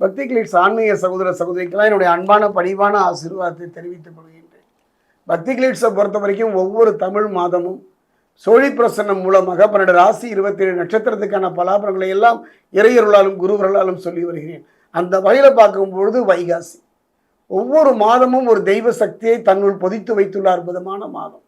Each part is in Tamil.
பக்தி கிளிக்ஸ் ஆன்மீக சகோதர சகோதரிக்கெல்லாம் என்னுடைய அன்பான பணிவான ஆசீர்வாதத்தை தெரிவித்துக் கொள்கின்றேன். பக்தி கிளிக்ஸை பொறுத்த வரைக்கும் ஒவ்வொரு தமிழ் மாதமும் சோழி பிரசன்னம் மூலமாக பன்னெண்டு ராசி இருபத்தி ஏழு நட்சத்திரத்துக்கான பலாபரங்களை எல்லாம் இறையருளாலும் குருவர்களாலும் சொல்லி வருகிறேன். அந்த வகையில் பார்க்கும் பொழுது வைகாசி. ஒவ்வொரு மாதமும் ஒரு தெய்வ சக்தியை தன்னுள் பொதித்து வைத்துள்ள அற்புதமான மாதம்.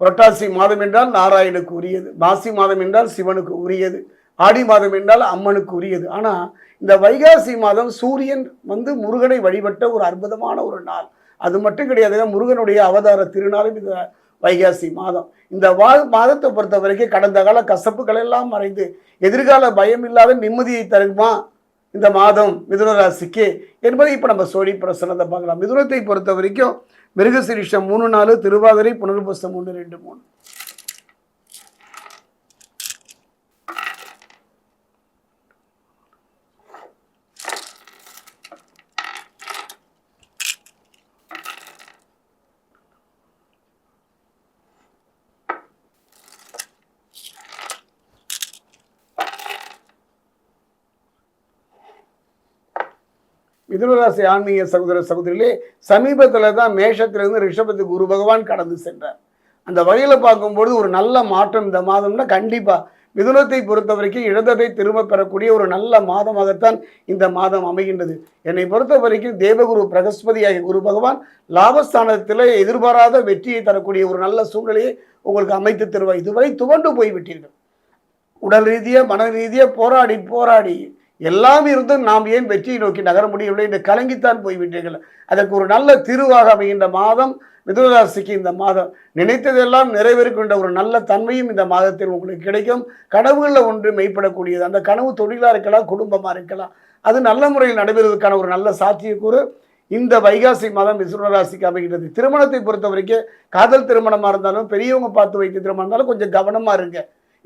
புரட்டாசி மாதம் என்றால் நாராயணுக்கு உரியது. மாசி மாதம் என்றால் சிவனுக்கு உரியது. ஆடி மாதம் என்றால் அம்மனுக்கு உரியது ஆனால் இந்த வைகாசி மாதம் சூரியன் வந்து முருகனை வழிபட்ட ஒரு அற்புதமான ஒரு நாள். அது மட்டும் கிடையாது முருகனுடைய அவதார திருநாளும் இந்த வைகாசி மாதம். இந்த வா மாதத்தை பொறுத்த வரைக்கும் கடந்த கால கசப்புகள் எல்லாம் மறைந்து எதிர்கால பயம் இல்லாத நிம்மதியை தருமா இந்த மாதம் மிதுன ராசிக்கு என்பதை இப்போ நம்ம சோழி பிரசனத்தை பார்க்கலாம். மிதுனத்தை பொறுத்த வரைக்கும் மிருகசிரிஷம் மூணு நாலு திருவாதிரை புனர்புஸ்தம் ஒன்று ரெண்டு மூணு. மிதுனராசி ஆன்மீக சகோதர சகோதரிகளே சமீபத்தில் தான் மேஷத்திலிருந்து ரிஷபத்துக்கு குரு பகவான் கடந்து சென்றார். அந்த வகையில் பார்க்கும்பொழுது ஒரு நல்ல மாற்றம் இந்த மாதம்னா கண்டிப்பாக மிதுனத்தை பொறுத்த வரைக்கும் இழந்ததை திரும்ப பெறக்கூடிய ஒரு நல்ல மாதமாகத்தான் இந்த மாதம் அமைகின்றது. என்னை பொறுத்த வரைக்கும் தேவகுரு பிரகஸ்பதியாகிய குரு பகவான் லாபஸ்தானத்தில் எதிர்பாராத வெற்றியை தரக்கூடிய ஒரு நல்ல சூழ்நிலையை உங்களுக்கு அமைத்து தருவார். இதுவரை துவண்டு போய்விட்டீர்கள். உடல் ரீதியாக மன ரீதியாக போராடி போராடி எல்லாம் இருந்தும் நாம் ஏன் வெற்றியை நோக்கி நகர முடியவில்லை என்று கலங்கித்தான் போய்விட்டீர்கள். அதற்கு ஒரு நல்ல தீர்வாக அமைகின்ற மாதம் மிதுனராசிக்கு இந்த மாதம். நினைத்ததெல்லாம் நிறைவேறுகின்ற ஒரு நல்ல தன்மையும் இந்த மாதத்தில் உங்களுக்கு கிடைக்கும். கனவுகளில் ஒன்று மெய்ப்படக்கூடியது. அந்த கனவு தொழிலாக இருக்கலாம் குடும்பமாக இருக்கலாம். அது நல்ல முறையில் நடைபெறுவதற்கான ஒரு நல்ல சாத்தியக்கூறு. இந்த வைகாசி மாதம் மிதுனராசிக்கு அமைகின்றது. திருமணத்தை பொறுத்த வரைக்கும் காதல் திருமணமாக இருந்தாலும் பெரியவங்க பார்த்து வைத்த திருமணம் இருந்தாலும் கொஞ்சம் கவனமாக இருங்க.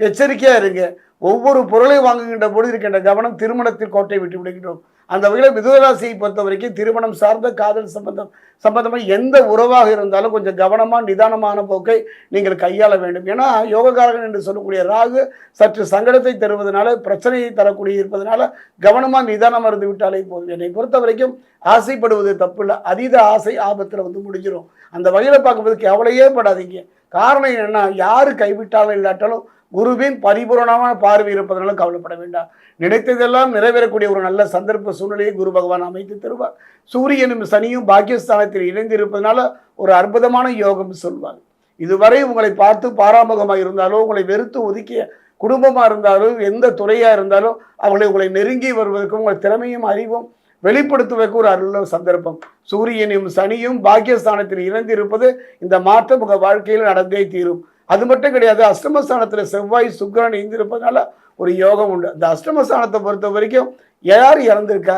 எச்சரிக்கையாக இருங்க. ஒவ்வொரு பொருளை வாங்குகின்ற பொழுது இருக்கின்ற கவனம் திருமணத்தில் கோட்டை விட்டு விடுகின்றோம். அந்த வகையில் மிதுனராசியை பொறுத்த வரைக்கும் திருமணம் சார்ந்த காதல் சம்பந்தம் சம்பந்தமாக எந்த உறவாக இருந்தாலும் கொஞ்சம் கவனமாக நிதானமான போக்கை நீங்கள் கையாள வேண்டும். ஏன்னா யோகக்காரகன் என்று சொல்லக்கூடிய ராகு சற்று சங்கடத்தை தருவதனால பிரச்சனையை தரக்கூடிய இருப்பதனால கவனமாக நிதானமாக இருந்து விட்டாலே போதும். என்னை பொறுத்த வரைக்கும் ஆசைப்படுவது தப்பில்லை. அதீத ஆசை ஆபத்தில் வந்து முடிஞ்சிடும் அந்த வகையில் பார்க்கும்போது கவலையே படாதீங்க. காரணம் என்னென்னா யார் கைவிட்டாலும் இல்லாட்டாலும் குருவின் பரிபூரணமான பார்வை இருப்பதனால கவலைப்பட வேண்டாம். நினைத்ததெல்லாம் நிறைவேறக்கூடிய ஒரு நல்ல சந்தர்ப்ப சூழ்நிலையை குரு பகவான் அமைத்து தருவார். சூரியனும் சனியும் பாக்கியஸ்தானத்தில் இணைந்து இருப்பதனால ஒரு அற்புதமான யோகம் சொல்வார். இதுவரை உங்களை பார்த்து பாராமுகமாக இருந்தாலும் உங்களை வெறுத்து ஒதுக்கிய குடும்பமாக இருந்தாலும் எந்த துறையாக இருந்தாலும் அவங்களை உங்களை நெருங்கி வருவதற்கும் உங்கள் திறமையும் அறிவும் வெளிப்படுத்துவதற்கு ஒரு அருள சந்தர்ப்பம். சூரியனும் சனியும் பாக்கியஸ்தானத்தில் இணைந்து இருப்பது இந்த மாற்றம் உங்கள் வாழ்க்கையில் நடந்தே தீரும். அது மட்டும் கிடையாது அஷ்டமஸ்தானத்தில் செவ்வாய் சுக்கரன் இணைந்திருப்பதனால ஒரு யோகம் உண்டு. அந்த அஷ்டமஸ்தானத்தை பொறுத்த வரைக்கும் யார் இறந்திருக்கா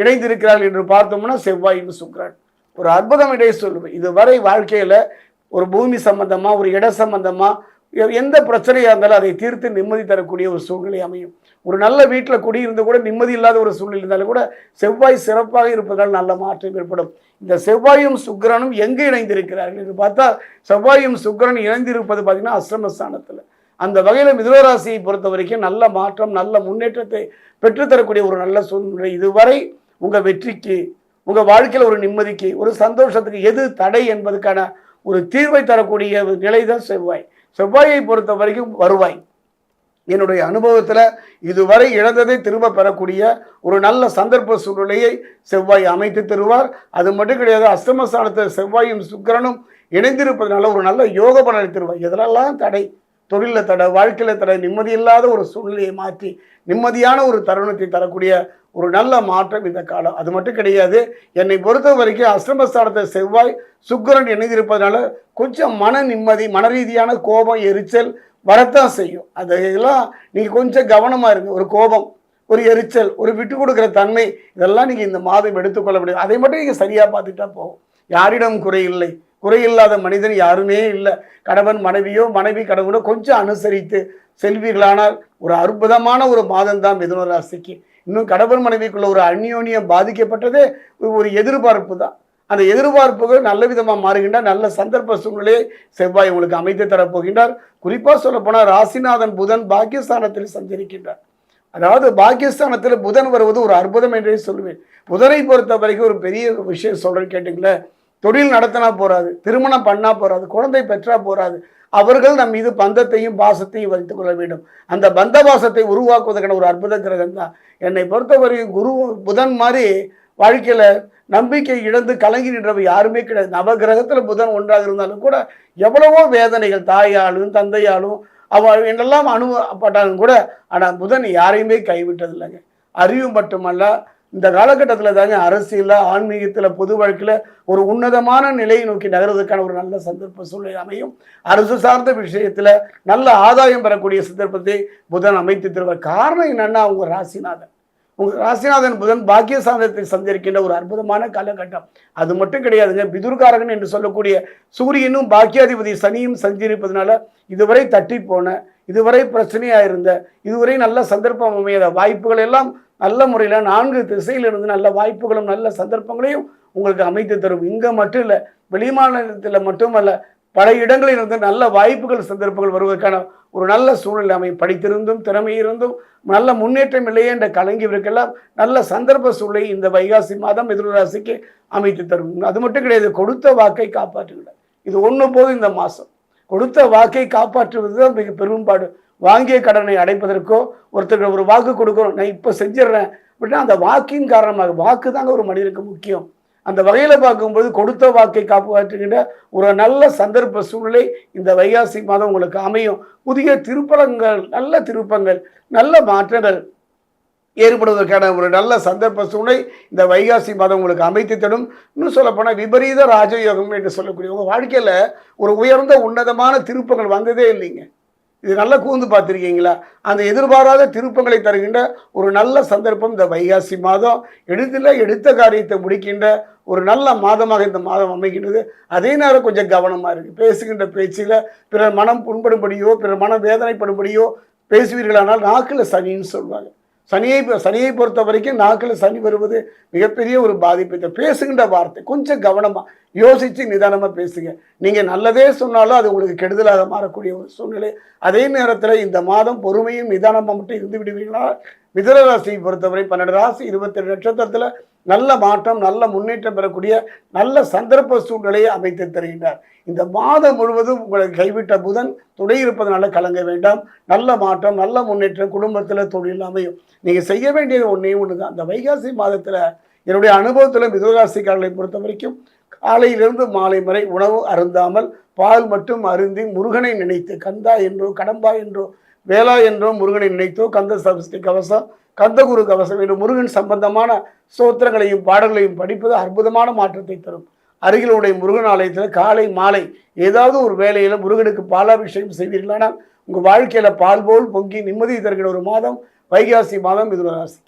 இணைந்திருக்கிறார்கள் என்று பார்த்தோம்னா செவ்வாயும் சுக்கரன். ஒரு அற்புதம் இடையே சொல்லுவேன். இதுவரை வாழ்க்கையில் ஒரு பூமி சம்பந்தமாக ஒரு இட சம்பந்தமாக எந்த பிரச்சனையாக இருந்தாலும் அதை தீர்த்து நிம்மதி தரக்கூடிய ஒரு சூழ்நிலை அமையும். ஒரு நல்ல வீட்டில் குடியிருந்து கூட நிம்மதி இல்லாத ஒரு சூழ்நிலை இருந்தாலும் கூட செவ்வாய் சிறப்பாக இருப்பதால் நல்ல மாற்றம் ஏற்படும். இந்த செவ்வாயும் சுக்கிரனும் எங்கே இணைந்திருக்கிறார்கள் என்று பார்த்தா செவ்வாயும் சுக்கரன் இணைந்திருப்பது பார்த்திங்கன்னா அஸ்ரமஸ்தானத்தில் அந்த வகையில் மிதுனராசியை பொறுத்த வரைக்கும் நல்ல மாற்றம் நல்ல முன்னேற்றத்தை பெற்றுத்தரக்கூடிய ஒரு நல்ல சூழ்நிலை இதுவரை உங்கள் வெற்றிக்கு உங்கள் வாழ்க்கையில் ஒரு நிம்மதிக்கு ஒரு சந்தோஷத்துக்கு எது தடை என்பதுக்கான ஒரு தீர்வை தரக்கூடிய ஒரு நிலை தான் செவ்வாய். செவ்வாயை பொறுத்த வரைக்கும் வருவாய். என்னுடைய அனுபவத்தில் இதுவரை இழந்ததை திரும்ப பெறக்கூடிய ஒரு நல்ல சந்தர்ப்ப சூழ்நிலையை செவ்வாய் அமைத்து தருவார். அது மட்டும் கிடையாது அஸ்தமஸ்தானத்தில் செவ்வாயும் சுக்கரனும் இணைந்திருப்பதனால ஒரு நல்ல யோக பலனை தருவார். இதெல்லாம் தடை. தொழிலில் தடை வாழ்க்கையில் தடை நிம்மதி இல்லாத ஒரு சூழ்நிலையை மாற்றி நிம்மதியான ஒரு தருணத்தை தரக்கூடிய ஒரு நல்ல மாற்றம் இந்த காலம். அது மட்டும் கிடையாது என்னை பொறுத்த வரைக்கும் அஷ்டமஸ்தானத்தை செவ்வாய் சுக்கிரன் இணைந்திருப்பதனால கொஞ்சம் மன நிம்மதி மன ரீதியான கோபம் எரிச்சல் வரத்தான் செய்யும். அதெல்லாம் நீங்கள் கொஞ்சம் கவனமாக இருங்க. ஒரு கோபம் ஒரு எரிச்சல் ஒரு விட்டு கொடுக்குற தன்மை இதெல்லாம் நீங்கள் இந்த மாதம் எடுத்துக்கொள்ள முடியும் அதை மட்டும் நீங்கள் சரியாக பார்த்துட்டா போகும் யாரிடம் குறை இல்லை. குறையில்லாத மனிதன் யாருமே இல்லை. கணவன் மனைவியோ மனைவி கடவுளோ கொஞ்சம் அனுசரித்து செல்வீர்களானால் ஒரு அற்புதமான ஒரு மாதம் தான் மிதுன ராசிக்கு. இன்னும் கணவன் மனைவிக்குள்ள ஒரு அந்யோன்யம் பாதிக்கப்பட்டதே ஒரு எதிர்பார்ப்பு தான். அந்த எதிர்பார்ப்புகள் நல்ல விதமாக மாறுகின்ற நல்ல சந்தர்ப்ப சூழ்நிலையை செவ்வாய் உங்களுக்கு அமைத்து தரப்போகின்றார். குறிப்பாக சொல்லப்போனால் ராசிநாதன் புதன் பாக்கியஸ்தானத்தில் சஞ்சரிக்கின்றார். அதாவது பாகிஸ்தானத்தில் புதன் வருவது ஒரு அற்புதம் என்றே சொல்லுவேன் புதனை பொறுத்த வரைக்கும் ஒரு பெரிய விஷயம் சொல்கிறேன் கேட்டுங்களேன் தொழில் நடத்தினா போறாது திருமணம் பண்ணா போறாது குழந்தை பெற்றா போறாது. அவர்கள் நம் மீது பந்தத்தையும் பாசத்தையும் வைத்துக் கொள்ள வேண்டும். அந்த பந்த பாசத்தை உருவாக்குவதற்கான ஒரு அற்புத கிரகம் தான் என்னை பொறுத்தவரையும் குரு புதன் மாதிரி வாழ்க்கையில் நம்பிக்கை இழந்து கலங்கி நின்றவை யாருமே கிடையாது. நவகிரகத்துல புதன் ஒன்றாக இருந்தாலும் கூட எவ்வளவோ வேதனைகள் தாயாலும் தந்தையாலும் அவ என்னெல்லாம் அனுபவப்பட்டாலும் கூட ஆனால் புதன் யாரையுமே கைவிட்டதில்லைங்க. அறிவு மட்டுமல்ல இந்த காலகட்டத்தில் தாங்க அரசியலில் ஆன்மீகத்தில் பொது வழக்கில் ஒரு உன்னதமான நிலையை நோக்கி நகர்வதற்கான ஒரு நல்ல சந்தர்ப்ப சூழ்நிலை அமையும். அரசு சார்ந்த விஷயத்தில் நல்ல ஆதாயம் பெறக்கூடிய சந்தர்ப்பத்தை புதன் அமைத்து தருவார். காரணம் என்னென்னா அவங்க ராசிநாதன். உங்கள் ராசிநாதன் புதன் பாக்கிய பாக்கியசாந்தத்தை சந்திருக்கின்ற ஒரு அற்புதமான காலகட்டம். அது மட்டும் கிடையாதுங்க பிதுர்காரகன் என்று சொல்லக்கூடிய சூரியனும் பாக்கியாதிபதி சனியும் சஞ்சரிப்பதனால இதுவரை தட்டி போன இதுவரை பிரச்சனையாக இருந்த இதுவரை நல்ல சந்தர்ப்பம் அமையாத வாய்ப்புகள் எல்லாம் நல்ல முறையில் நான்கு திசையிலிருந்து நல்ல வாய்ப்புகளும் நல்ல சந்தர்ப்பங்களையும் உங்களுக்கு அமைத்து தரும். இங்கே மட்டும் இல்லை வெளிமாநிலத்தில் மட்டுமல்ல பல இடங்களில் இருந்து நல்ல வாய்ப்புகள் சந்தர்ப்பங்கள் வருவதற்கான ஒரு நல்ல சூழ்நிலை அமை படித்திருந்தும் திறமை இருந்தும் நல்ல முன்னேற்றம் இல்லையே என்ற கலங்கியவருக்கெல்லாம் நல்ல சந்தர்ப்ப சூழலை இந்த வைகாசி மாதம் எதிர்ராசிக்கு அமைத்து தரும். அது மட்டும் கிடையாது கொடுத்த வாக்கை காப்பாற்றுகிறார் இது ஒன்று போதும் இந்த மாதம் கொடுத்த வாக்கை காப்பாற்றுவது தான் மிக பெரும்பாடு. வாங்கிய கடனை அடைப்பதற்கோ ஒருத்தருக்கு ஒரு வாக்கு கொடுக்கணும் நான் இப்போ செஞ்சிடுறேன். அப்படின்னா அந்த வாக்கின் காரணமாக வாக்கு தாங்க ஒரு மனிதனுக்கு முக்கியம். அந்த வகையில் பார்க்கும்போது கொடுத்த வாக்கை காப்பாற்றுகின்ற ஒரு நல்ல சந்தர்ப்ப சூழ்நிலை இந்த வைகாசி மாதம் உங்களுக்கு அமையும். புதிய திருப்பலங்கள் நல்ல திருப்பங்கள் நல்ல மாற்றங்கள் ஏற்படுவதற்கான ஒரு நல்ல சந்தர்ப்ப சூழ்நிலை இந்த வைகாசி மாதம் உங்களுக்கு அமைத்து தரும். இன்னும் சொல்லப்போனால் விபரீத ராஜயோகம் என்று சொல்லக்கூடிய உங்கள் வாழ்க்கையில் ஒரு உயர்ந்த உன்னதமான திருப்பங்கள் வந்ததே இல்லைங்க. இது நல்லா கூந்து பார்த்துருக்கீங்களா? அந்த எதிர்பாராத திருப்பங்களை தருகின்ற ஒரு நல்ல சந்தர்ப்பம் இந்த வைகாசி மாதம். எடுத்துல எடுத்த காரியத்தை முடிக்கின்ற ஒரு நல்ல மாதமாக இந்த மாதம் அமைகின்றது. அதே நேரம் கொஞ்சம் கவனமாக இருக்குது பேசுகின்ற பேச்சில் பிறர் மனம் புண்படும்படியோ பிறர் மனம் வேதனைப்படும்படியோ பேசுவீர்களானால் நாக்கில் சனின்னு சொல்லுவாங்க சனியை சனியை பொறுத்த வரைக்கும் நாக்கில் சனி வருவது மிகப்பெரிய ஒரு பாதிப்பு. பேசுகின்ற வார்த்தை கொஞ்சம் கவனமாக யோசித்து நிதானமாக பேசுங்க. நீங்கள் நல்லதே சொன்னாலும் அது உங்களுக்கு கெடுதலாக மாறக்கூடிய ஒரு சூழ்நிலை. அதே நேரத்தில் இந்த மாதம் பொறுமையும் நிதானமாக மட்டும் இருந்து விடுவீங்களா மிதன ராசியை பொறுத்தவரை பன்னெண்டு ராசி இருபத்தேழு நட்சத்திரத்தில் நல்ல மாற்றம் நல்ல முன்னேற்றம் பெறக்கூடிய நல்ல சந்தர்ப்ப சூழ்நிலையை அமைத்து தருகின்றார். இந்த மாதம் முழுவதும் உங்களை கைவிட்ட புதன் துணை இருப்பதனால கலங்க வேண்டாம். நல்ல மாற்றம் நல்ல முன்னேற்றம் குடும்பத்தில் தொழில் அமையும். நீங்கள் செய்ய வேண்டியது ஒன்றே ஒன்று தான் அந்த வைகாசி மாதத்தில் என்னுடைய அனுபவத்தில் மிதுராசிக்காரர்களை பொறுத்த வரைக்கும் காலையிலிருந்து மாலை வரை உணவு அருந்தாமல் பால் மட்டும் அருந்தி முருகனை நினைத்து கந்தா என்றோ கடம்பா என்றோ வேளா என்றோ முருகனை நினைத்தோ கந்த சபஸ்தி கவசம் கந்தகுரு கவசம் என்று முருகன் சம்பந்தமான சோத்திரங்களையும் பாடல்களையும் படிப்பது அற்புதமான மாற்றத்தை தரும். அருகிலுடைய முருகன் ஆலயத்தில் காலை மாலை ஏதாவது ஒரு வேலையில் முருகனுக்கு பாலாபிஷேகம் செய்வீர்களானால் உங்கள் வாழ்க்கையில் பால் போல் பொங்கி நிம்மதி தருகிற ஒரு மாதம் வைகாசி மாதம் இது ராசிக்கு